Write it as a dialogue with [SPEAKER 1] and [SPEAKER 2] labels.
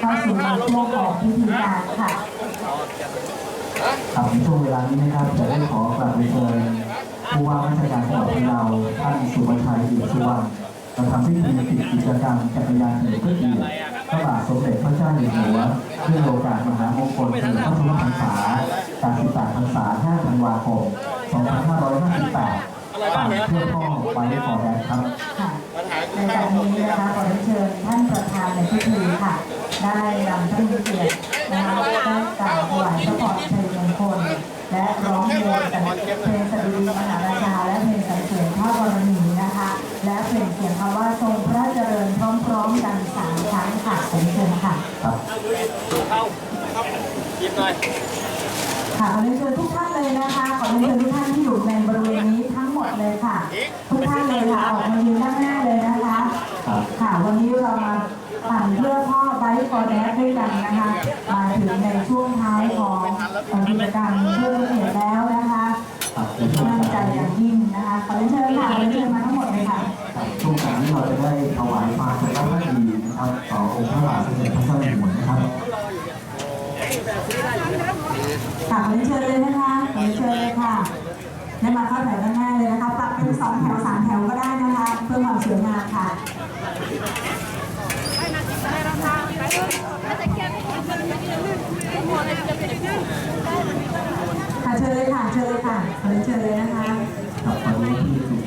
[SPEAKER 1] เข้าสู่ช่วงของพิธีการค่ะ
[SPEAKER 2] ครับช่วงเวลานี้นะครับจะได้ขอกราบเรียนเชิญผู้ว่าราชการจังหวัดพะเยาท่านสุวชัยอี่ยมสุวรรณมาทำพิธีปิดกิจกรรมจักรยานเฉลิมพระเกียรติพระบาทสมเด็จพระเจ้าอยู่หัวเนื่องโอกาสมหามงคลเฉลิมพระชนมพรรษา88พรรษา5ธันวาคม2558ผ่านเพื่อพ่อไว้ขอแดนครับ
[SPEAKER 1] ในการนี้นะคะขอเรียนเชิญท่านประธานในพิธีค่ะ ได้นำท่านผู้เกียรตินะคะได้กล่าวถวายพระพรชัยมงคลและร้องเพลงแต่เพลงสดุดีมหาราชาและเพลงสรรเสริญพระบารมีนะคะ และเพลงเสียงคำว่าทรงพระเจริญพร้อมๆกันสามครั้งค่ะขอเรียนเชิญค่ะ
[SPEAKER 2] ครับ
[SPEAKER 3] เข้าครับหยิบหน่อย
[SPEAKER 1] ค่ะขอเรียนเชิญทุกท่านเลยนะคะขอเรียนเชิญทุกท่านที่อยู่ในบริเวณนี้ทั้งหมดเลยค่ะ ทุกท่านเลยค่ะออกมายืนด้านหน้า วันนี้เรามาปั่นเพื่อพ่อไบค์ฟอร์แดด้วยกันนะคะมาถึงในช่วงท้ายของกิจกรรมเพื่อเหตุแล้วนะคะ
[SPEAKER 2] ครับในช่วง
[SPEAKER 1] ตั้งใจ
[SPEAKER 2] การ
[SPEAKER 1] อย่างยิ่งนะคะขอเรียนเชิญค่ะขอเรียนเชิญมาทั้งหมดเลยค่ะ
[SPEAKER 2] ช่วงการที่เราจะได้ถวายความสุขภาพดีนะครับต่อองค์พระบาทสมเด็จพระเจ้าอยู่หัวนะครับ
[SPEAKER 1] ค่ะขอเรียนเชิญเลยนะคะขอเรียนเชิญเลยค่ะได้มาเข้าแถวด้านหน้าเลยนะคะปรับเป็นสองแถวสามแถวก็ได้นะคะ เพื่อความสวยงามค่ะค่ะเชิญเลยค่ะเชิญเลยค่ะขอเรียนเชิญเลยนะคะ
[SPEAKER 2] ขอบตอนนี้ที่กรุงเทพมหานครนะครับก็ยังคงปั่นกันอยู่